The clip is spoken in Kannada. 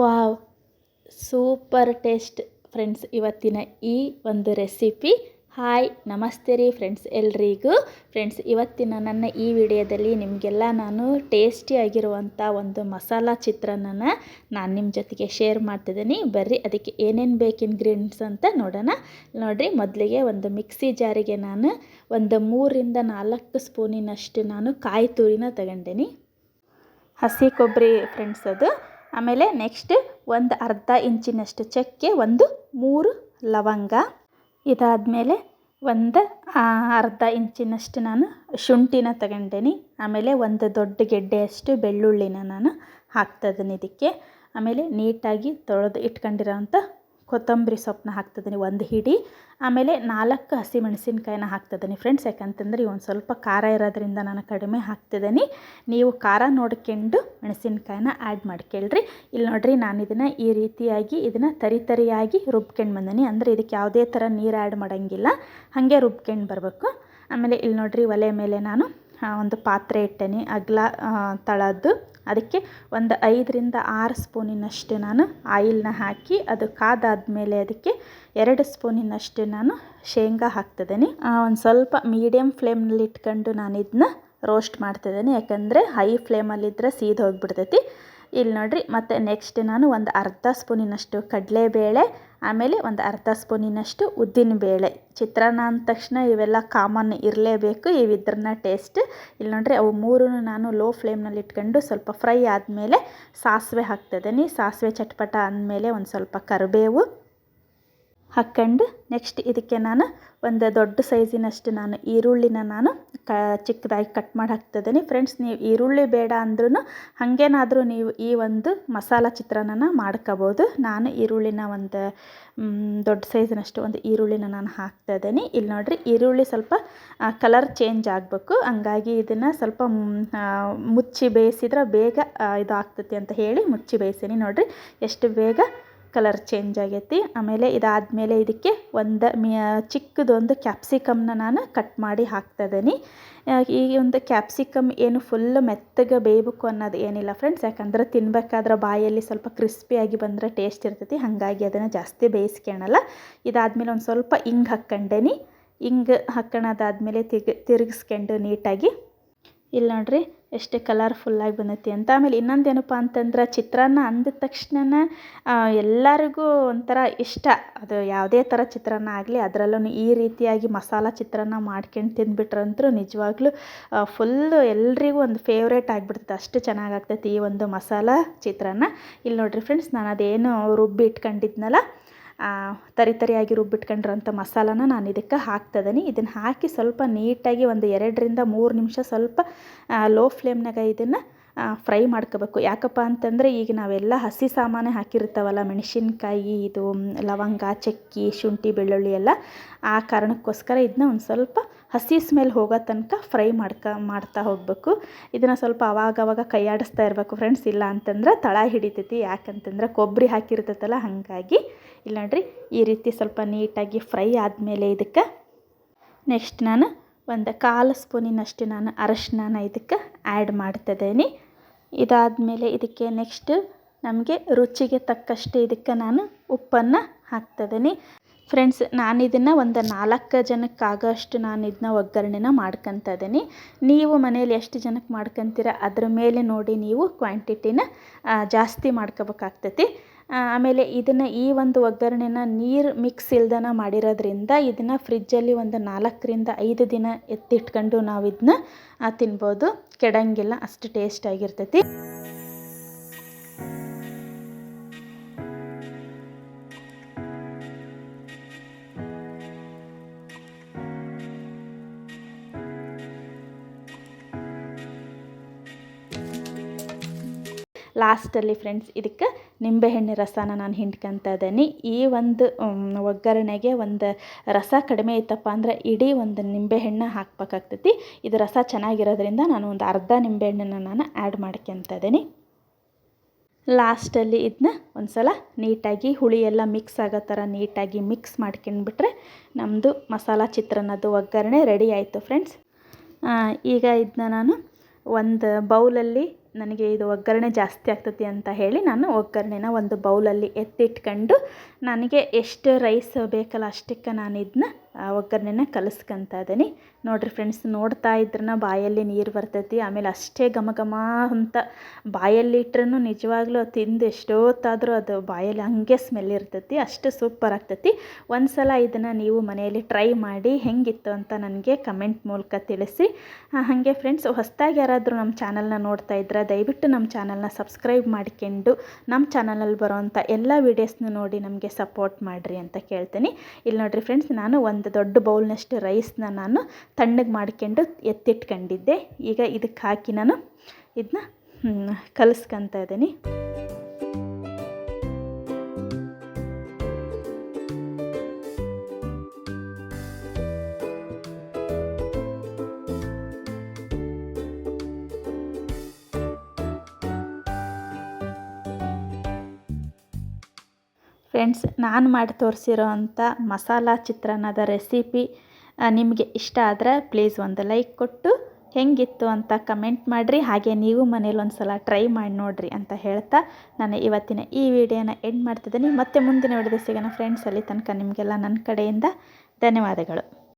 ವಾವ್, ಸೂಪರ್ ಟೇಸ್ಟ್ ಫ್ರೆಂಡ್ಸ್, ಇವತ್ತಿನ ಈ ಒಂದು ರೆಸಿಪಿ. ಹಾಯ್, ನಮಸ್ತೆ ರೀ ಫ್ರೆಂಡ್ಸ್, ಎಲ್ರಿಗೂ. ಫ್ರೆಂಡ್ಸ್, ಇವತ್ತಿನ ನನ್ನ ಈ ವಿಡಿಯೋದಲ್ಲಿ ನಿಮಗೆಲ್ಲ ನಾನು ಟೇಸ್ಟಿಯಾಗಿರುವಂಥ ಒಂದು ಮಸಾಲ ಚಿತ್ರಾನ್ನನ ನಾನು ನಿಮ್ಮ ಜೊತೆಗೆ ಶೇರ್ ಮಾಡ್ತಿದ್ದೀನಿ. ಬರ್ರಿ, ಅದಕ್ಕೆ ಏನೇನು ಬೇಕು ಇನ್ಗ್ರೀಡಿಯಂಟ್ಸ್ ಅಂತ ನೋಡೋಣ. ನೋಡಿರಿ, ಮೊದಲಿಗೆ ಒಂದು ಮಿಕ್ಸಿ ಜಾರಿಗೆ ನಾನು ಒಂದು ಮೂರಿಂದ ನಾಲ್ಕು ಸ್ಪೂನಿನಷ್ಟು ನಾನು ಕಾಯಿ ತುರಿನ ತಗೊಂಡೇನಿ. ಹಸಿ ಕೊಬ್ಬರಿ ಫ್ರೆಂಡ್ಸ್ ಅದು. ಆಮೇಲೆ ನೆಕ್ಸ್ಟ್ ಒಂದು ಅರ್ಧ ಇಂಚಿನಷ್ಟು ಚಕ್ಕೆ, ಒಂದು ಮೂರು ಲವಂಗ. ಇದಾದಮೇಲೆ ಒಂದು ಅರ್ಧ ಇಂಚಿನಷ್ಟು ನಾನು ಶುಂಠಿನ ತಗೊಂಡೇನಿ. ಆಮೇಲೆ ಒಂದು ದೊಡ್ಡ ಗೆಡ್ಡೆಯಷ್ಟು ಬೆಳ್ಳುಳ್ಳಿನ ನಾನು ಹಾಕ್ತದನ ಇದಕ್ಕೆ. ಆಮೇಲೆ ನೀಟಾಗಿ ತೊಳೆದು ಇಟ್ಕೊಂಡಿರೋಂಥ ಕೊತ್ತಂಬರಿ ಸೊಪ್ಪನ್ನ ಹಾಕ್ತಿದ್ದೀನಿ ಒಂದು ಹಿಡಿ, ಆಮೇಲೆ ನಾಲ್ಕು ಹಸಿಮೆಣಸಿನ್ಕಾಯಿನ ಹಾಕ್ತಿದ್ದೀನಿ ಫ್ರೆಂಡ್ಸ್ ಯಾಕಂತಂದ್ರೆ ಒಂದು ಸ್ವಲ್ಪ ಖಾರ ಇರೋದ್ರಿಂದ ನಾನು ಕಡಿಮೆ ಹಾಕ್ತಿದ್ದೀನಿ ನೀವು ಖಾರ ನೋಡ್ಕೊಂಡು ಮೆಣಸಿನ್ಕಾಯಿನ ಆ್ಯಡ್ ಮಾಡ್ಕೊಳ್ರಿ ಇಲ್ಲಿ ನೋಡಿರಿ ನಾನು ಇದನ್ನು ಈ ರೀತಿಯಾಗಿ ಇದನ್ನು ತರಿ ತರಿಯಾಗಿ ರುಬ್ಕೊಂಡು ಬಂದೀನಿ. ಅಂದರೆ ಇದಕ್ಕೆ ಯಾವುದೇ ಥರ ನೀರು ಆ್ಯಡ್ ಮಾಡೋಂಗಿಲ್ಲ. ಹಾಗೆ ರುಬ್ಕೊಂಡು ಬರಬೇಕು. ಆಮೇಲೆ ಇಲ್ಲಿ ನೋಡಿರಿ ಒಲೆ ಮೇಲೆ ನಾನು ಒಂದು ಪಾತ್ರೆ ಇಟ್ಟೇನಿ, ಅಗ್ಲ ತಳದ್ದು. ಅದಕ್ಕೆ ಒಂದು ಐದರಿಂದ ಆರು ಸ್ಪೂನಿನಷ್ಟು ನಾನು ಆಯಿಲ್ನ ಹಾಕಿ, ಅದು ಕಾದಾದಮೇಲೆ ಅದಕ್ಕೆ ಎರಡು ಸ್ಪೂನಿನಷ್ಟು ನಾನು ಶೇಂಗಾ ಹಾಕ್ತಿದ್ದೀನಿ. ಒಂದು ಸ್ವಲ್ಪ ಮೀಡಿಯಮ್ ಫ್ಲೇಮ್ನಲ್ಲಿ ಇಟ್ಕೊಂಡು ನಾನು ಇದನ್ನ ರೋಸ್ಟ್ ಮಾಡ್ತಿದ್ದೀನಿ. ಯಾಕಂದರೆ ಹೈ ಫ್ಲೇಮಲ್ಲಿದ್ದರೆ ಸೀದ್ ಹೋಗಿಬಿಡ್ತೈತಿ. ಇಲ್ಲಿ ನೋಡಿರಿ, ಮತ್ತು ನೆಕ್ಸ್ಟ್ ನಾನು ಒಂದು ಅರ್ಧ ಸ್ಪೂನಿನಷ್ಟು ಕಡಲೆಬೇಳೆ ಆಮೇಲೆ ಒಂದು ಅರ್ಧ ಸ್ಪೂನಿನಷ್ಟು ಉದ್ದಿನಬೇಳೆ ಚಿತ್ರಾನ್ನ ಅಂದ ತಕ್ಷಣ ಇವೆಲ್ಲ ಕಾಮನ್ ಇರಲೇಬೇಕು, ಇವಿದ್ರನ್ನ ಟೇಸ್ಟ್ ಇಲ್ಲಿ ನೋಡ್ರಿ ಅವು ಮೂರೂ ನಾನು ಲೋ ಫ್ಲೇಮ್ನಲ್ಲಿ ಇಟ್ಕೊಂಡು ಸ್ವಲ್ಪ ಫ್ರೈ ಆದಮೇಲೆ ಸಾಸಿವೆ ಹಾಕ್ತಿದ್ದೀನಿ. ಸಾಸಿವೆ ಚಟ್ಪಟ ಅಂದಮೇಲೆ ಒಂದು ಸ್ವಲ್ಪ ಕರಿಬೇವು. ಹಾಕ್ಕೊಂಡು ನೆಕ್ಸ್ಟ್ ಇದಕ್ಕೆ ನಾನು ಒಂದು ದೊಡ್ಡ ಸೈಜಿನಷ್ಟು ನಾನು ಈರುಳ್ಳಿನ ನಾನು ಕ, ಚಿಕ್ಕದಾಗಿ ಕಟ್ ಮಾಡಿ ಹಾಕ್ತಿದ್ದೀನಿ. ಫ್ರೆಂಡ್ಸ್ ನೀವು ಈರುಳ್ಳಿ ಬೇಡ ಅಂದ್ರೂ ಹಾಗೇನಾದರೂ ನೀವು ಈ ಒಂದು ಮಸಾಲ ಚಿತ್ರಾನ್ನ ಮಾಡ್ಕೋಬೋದು. ನಾನು ಈರುಳ್ಳಿನ ಒಂದು ದೊಡ್ಡ ಸೈಜಿನಷ್ಟು ಒಂದು ಈರುಳ್ಳಿನ ನಾನು ಹಾಕ್ತಾಯಿದ್ದೀನಿ ಇಲ್ಲಿ ನೋಡಿರಿ, ಈರುಳ್ಳಿ ಸ್ವಲ್ಪ ಕಲರ್ ಚೇಂಜ್ ಆಗಬೇಕು. ಹಂಗಾಗಿ ಇದನ್ನು ಸ್ವಲ್ಪ ಮುಚ್ಚಿ ಬೇಯಿಸಿದ್ರೆ ಬೇಗ ಇದು ಆಗ್ತೈತಿ ಅಂತ ಹೇಳಿ ಮುಚ್ಚಿ ಬೇಯಿಸೀನಿ. ನೋಡಿರಿ, ಎಷ್ಟು ಬೇಗ ಕಲರ್ ಚೇಂಜ್ ಆಗೈತಿ. ಆಮೇಲೆ ಇದಾದಮೇಲೆ ಇದಕ್ಕೆ ಒಂದು ಮಿ, ಚಿಕ್ಕದೊಂದು ಕ್ಯಾಪ್ಸಿಕಮ್ನ ನಾನು ಕಟ್ ಮಾಡಿ ಹಾಕ್ತಾಯಿದ್ದೀನಿ ಈ ಒಂದು ಕ್ಯಾಪ್ಸಿಕಮ್ ಏನು ಫುಲ್ ಮೆತ್ತಗೆ ಬೇಯಬೇಕು ಅನ್ನೋದು ಏನಿಲ್ಲ ಫ್ರೆಂಡ್ಸ್ ಯಾಕಂದ್ರೆ ತಿನ್ಬೇಕಾದ್ರೆ ಬಾಯಲ್ಲಿ ಸ್ವಲ್ಪ ಕ್ರಿಸ್ಪಿಯಾಗಿ ಬಂದರೆ ಟೇಸ್ಟ್ ಇರ್ತೈತಿ. ಹಾಗಾಗಿ ಅದನ್ನು ಜಾಸ್ತಿ ಬೇಯಿಸ್ಕೊಳಲ್ಲ. ಇದಾದಮೇಲೆ ಒಂದು ಸ್ವಲ್ಪ ಹಿಂಗೆ ಹಾಕ್ಕೊಂಡೇನಿ. ಹಿಂಗೆ ಹಾಕೋಣದಾದ್ಮೇಲೆ ತಿರ್ಗಿ, ತಿರುಗಿಸ್ಕೊಂಡು ನೀಟಾಗಿ ಇಲ್ಲಿ ನೋಡಿರಿ, ಎಷ್ಟು ಕಲರ್ಫುಲ್ಲಾಗಿ ಬಂದೈತಿ. ಅಂತ ಆಮೇಲೆ ಇನ್ನೊಂದು ಏನಪ್ಪ ಅಂತಂದ್ರೆ, ಚಿತ್ರಾನ್ನ ಅಂದ ತಕ್ಷಣ ಎಲ್ಲರಿಗೂ ಒಂಥರ ಇಷ್ಟ. ಅದು ಯಾವುದೇ ಥರ ಚಿತ್ರಾನ್ನ ಆಗಲಿ ಅದರಲ್ಲೂ ಈ ರೀತಿಯಾಗಿ ಮಸಾಲ ಚಿತ್ರಾನ್ನ ಮಾಡ್ಕೊಂಡು ತಿಂದ್ಬಿಟ್ರಂತೂ ನಿಜವಾಗ್ಲೂ ಫುಲ್ಲು ಎಲ್ರಿಗೂ ಒಂದು ಫೇವ್ರೇಟ್ ಆಗಿಬಿಡ್ತೈತೆ. ಅಷ್ಟು ಚೆನ್ನಾಗಾಗ್ತೈತಿ ಈ ಒಂದು ಮಸಾಲ ಚಿತ್ರಾನ್ನ. ಇಲ್ಲಿ ನೋಡಿರಿ ಫ್ರೆಂಡ್ಸ್ ನಾನು ಅದೇನು ರುಬ್ಬಿ ಇಟ್ಕೊಂಡಿದ್ನಲ್ಲ ತರಿ ತರಿಯಾಗಿ ರುಬ್ಬಿಟ್ಕೊಂಡಿರೋಂಥ ಮಸಾಲಾನ ನಾನು ಇದಕ್ಕೆ ಹಾಕ್ತಿದ್ದೀನಿ ಇದನ್ನು ಹಾಕಿ ಸ್ವಲ್ಪ ನೀಟಾಗಿ ಒಂದು ಎರಡರಿಂದ ಮೂರು ನಿಮಿಷ ಸ್ವಲ್ಪ ಲೋ ಫ್ಲೇಮ್ನಾಗ ಇದನ್ನು ಫ್ರೈ ಮಾಡ್ಕೋಬೇಕು. ಯಾಕಪ್ಪ ಅಂತಂದರೆ ಈಗ ನಾವೆಲ್ಲ ಹಸಿ ಸಾಮಾನೇ ಹಾಕಿರ್ತಾವಲ್ಲ ಮೆಣಸಿನ್ಕಾಯಿ, ಇದು ಲವಂಗ, ಚಕ್ಕಿ, ಶುಂಠಿ, ಬೆಳ್ಳುಳ್ಳಿ ಎಲ್ಲ. ಆ ಕಾರಣಕ್ಕೋಸ್ಕರ ಇದನ್ನ ಒಂದು ಸ್ವಲ್ಪ ಹಸಿ ಸ್ಮೆಲ್ ಹೋಗೋ ತನಕ ಫ್ರೈ ಮಾಡ್ಕ, ಮಾಡ್ತಾ ಹೋಗಬೇಕು. ಇದನ್ನು ಸ್ವಲ್ಪ ಅವಾಗವಾಗ ಕೈಯಾಡಿಸ್ತಾ ಇರಬೇಕು ಫ್ರೆಂಡ್ಸ್ ಇಲ್ಲ ಅಂತಂದ್ರೆ ತಳ ಹಿಡಿತೈತಿ. ಯಾಕಂತಂದ್ರೆ ಕೊಬ್ಬರಿ ಹಾಕಿರ್ತೈತಲ್ಲ, ಹಾಗಾಗಿ. ಇಲ್ಲ ನೋಡ್ರಿ ಈ ರೀತಿ ಸ್ವಲ್ಪ ನೀಟಾಗಿ ಫ್ರೈ ಆದಮೇಲೆ ಇದಕ್ಕೆ. ನೆಕ್ಸ್ಟ್ ನಾನು ಒಂದು ಕಾಲು ಸ್ಪೂನಿನಷ್ಟು ನಾನು ಅರಶಿನ ಇದಕ್ಕೆ ಆ್ಯಡ್ ಮಾಡ್ತಿದ್ದೀನಿ. ಇದಾದಮೇಲೆ ಇದಕ್ಕೆ ನೆಕ್ಸ್ಟ್ ನಮಗೆ ರುಚಿಗೆ ತಕ್ಕಷ್ಟು ಇದಕ್ಕೆ ನಾನು ಉಪ್ಪನ್ನು ಹಾಕ್ತಿದ್ದೀನಿ. ಫ್ರೆಂಡ್ಸ್ ನಾನು ಇದನ್ನು ಒಂದು ನಾಲ್ಕು ಜನಕ್ಕಾಗೋಷ್ಟು ನಾನು ಇದನ್ನ ಒಗ್ಗರಣೆನ ಮಾಡ್ಕೊತ ಇದ್ದೀನಿ ನೀವು ಮನೇಲಿ ಎಷ್ಟು ಜನಕ್ಕೆ ಮಾಡ್ಕೊತೀರ ಅದ್ರ ಮೇಲೆ ನೋಡಿ ನೀವು ಕ್ವಾಂಟಿಟಿನ ಜಾಸ್ತಿ ಮಾಡ್ಕೋಬೇಕಾಗ್ತೈತಿ. ಆಮೇಲೆ ಇದನ್ನು ಈ ಒಂದು ಒಗ್ಗರಣೆನ ನೀರು ಮಿಕ್ಸ್ ಇಲ್ದನ ಮಾಡಿರೋದ್ರಿಂದ ಇದನ್ನು ಫ್ರಿಜ್ಜಲ್ಲಿ ಒಂದು ನಾಲ್ಕರಿಂದ ಐದು ದಿನ ಎತ್ತಿಟ್ಕೊಂಡು ನಾವು ಇದನ್ನ ತಿನ್ಬೋದು. ಕೆಡಂಗಿಲ್ಲ, ಅಷ್ಟು ಟೇಸ್ಟ್ ಆಗಿರ್ತೈತಿ. ಲಾಸ್ಟಲ್ಲಿ ಫ್ರೆಂಡ್ಸ್ ಇದಕ್ಕೆ ನಿಂಬೆಹಣ್ಣಿನ ರಸನ ನಾನು ಹಿಂಡ್ಕೊತ ಇದ್ದೀನಿ. ಈ ಒಂದು ಒಗ್ಗರಣೆಗೆ ಒಂದು ರಸ ಕಡಿಮೆ ಇತ್ತಪ್ಪ ಅಂದರೆ ಇಡೀ ಒಂದು ನಿಂಬೆಹಣ್ಣು ಹಾಕ್ಬೇಕಾಗ್ತೈತಿ. ಇದು ರಸ ಚೆನ್ನಾಗಿರೋದ್ರಿಂದ ನಾನು ಒಂದು ಅರ್ಧ ನಿಂಬೆಹಣ್ಣನ್ನು ನಾನು ಆ್ಯಡ್ ಮಾಡ್ಕೊತ ಇದ್ದೀನಿ. ಲಾಸ್ಟಲ್ಲಿ ಇದನ್ನ ಒಂದು ಸಲ ನೀಟಾಗಿ ಹುಳಿ ಎಲ್ಲ ಮಿಕ್ಸ್ ಆಗೋ ಥರ ನೀಟಾಗಿ ಮಿಕ್ಸ್ ಮಾಡ್ಕೊಂಡ್ಬಿಟ್ರೆ ನಮ್ಮದು ಮಸಾಲ ಚಿತ್ರಾನ್ನದ್ದು ಒಗ್ಗರಣೆ ರೆಡಿ ಆಯಿತು ಫ್ರೆಂಡ್ಸ್. ಈಗ ಇದನ್ನ ನಾನು ಒಂದು ಬೌಲಲ್ಲಿ ನನಗೆ ಇದು ಒಗ್ಗರಣೆ ಜಾಸ್ತಿ ಆಗ್ತತಿ ಅಂತ ಹೇಳಿ ನಾನು ಒಗ್ಗರಣೆನ ಒಂದು ಬೌಲಲ್ಲಿ ಎತ್ತಿಟ್ಕೊಂಡು ನನಗೆ ಎಷ್ಟು ರೈಸ್ ಬೇಕಲ್ಲ ಅಷ್ಟಕ್ಕೆ ನಾನು ಇದನ್ನ ಒಗ್ಗರಣೆನ ಕಲಸ್ಕೊಂತ ಇದ್ದೀನಿ. ನೋಡಿರಿ ಫ್ರೆಂಡ್ಸ್ ನೋಡ್ತಾ ಇದ್ರನ ಬಾಯಲ್ಲಿ ನೀರು ಬರ್ತೈತಿ. ಆಮೇಲೆ ಅಷ್ಟೇ ಘಮ ಘಮ ಅಂತ ಬಾಯಲ್ಲಿ ಇಟ್ರೂ ನಿಜವಾಗ್ಲೂ ತಿಂದು ಎಷ್ಟೊತ್ತಾದರೂ ಅದು ಬಾಯಲ್ಲಿ ಹಂಗೆ ಸ್ಮೆಲ್ ಇರ್ತೈತಿ. ಅಷ್ಟು ಸೂಪರ್ ಆಗ್ತೈತಿ. ಒಂದು ಸಲ ಇದನ್ನು ನೀವು ಮನೆಯಲ್ಲಿ ಟ್ರೈ ಮಾಡಿ ಹೆಂಗಿತ್ತು ಅಂತ ನನಗೆ ಕಮೆಂಟ್ ಮೂಲಕ ತಿಳಿಸಿ. ಹಾಗೆ ಫ್ರೆಂಡ್ಸ್ ಹೊಸ್ದಾಗಿ ಯಾರಾದರೂ ನಮ್ಮ ಚಾನಲ್ನ ನೋಡ್ತಾ ಇದ್ರೆ ದಯವಿಟ್ಟು ನಮ್ಮ ಚಾನಲ್ನ ಸಬ್ಸ್ಕ್ರೈಬ್ ಮಾಡ್ಕೊಂಡು ನಮ್ಮ ಚಾನಲಲ್ಲಿ ಬರೋವಂಥ ಎಲ್ಲ ವೀಡಿಯೋಸ್ನೂ ನೋಡಿ ನಮಗೆ ಸಪೋರ್ಟ್ ಮಾಡಿರಿ ಅಂತ ಕೇಳ್ತೀನಿ. ಇಲ್ಲಿ ನೋಡಿರಿ ಫ್ರೆಂಡ್ಸ್ ನಾನು ಒಂದು ದೊಡ್ಡ ಬೌಲ್ನಷ್ಟು ರೈಸ್ನ ನಾನು ತಣ್ಣಗೆ ಮಾಡ್ಕೊಂಡು ಎತ್ತಿಟ್ಕೊಂಡಿದ್ದೆ. ಈಗ ಇದಕ್ಕೆ ಹಾಕಿ ನಾನು ಇದನ್ನ ಕಲಿಸ್ಕೊತಾ ಇದ್ದೀನಿ. ಫ್ರೆಂಡ್ಸ್ ನಾನು ಮಾಡಿ ತೋರಿಸಿರೋ ಅಂಥ ಮಸಾಲ ಚಿತ್ರಾನ್ನದ ರೆಸಿಪಿ ನಿಮಗೆ ಇಷ್ಟ ಆದರೆ ಪ್ಲೀಸ್ ಒಂದು ಲೈಕ್ ಕೊಟ್ಟು ಹೆಂಗಿತ್ತು ಅಂತ ಕಮೆಂಟ್ ಮಾಡಿರಿ. ಹಾಗೆ ನೀವು ಮನೇಲಿ ಒಂದು ಸಲ ಟ್ರೈ ಮಾಡಿ ನೋಡಿರಿ ಅಂತ ಹೇಳ್ತಾ ನಾನು ಇವತ್ತಿನ ಈ ವಿಡಿಯೋನ ಎಂಡ್ ಮಾಡ್ತಿದ್ದೀನಿ. ಮತ್ತೆ ಮುಂದಿನ ವಿಡಿಯೋ ಸಿಗೋಣ ಫ್ರೆಂಡ್ಸ್ ಅಲ್ಲಿ ತನಕ ನಿಮಗೆಲ್ಲ ನನ್ನ ಕಡೆಯಿಂದ ಧನ್ಯವಾದಗಳು.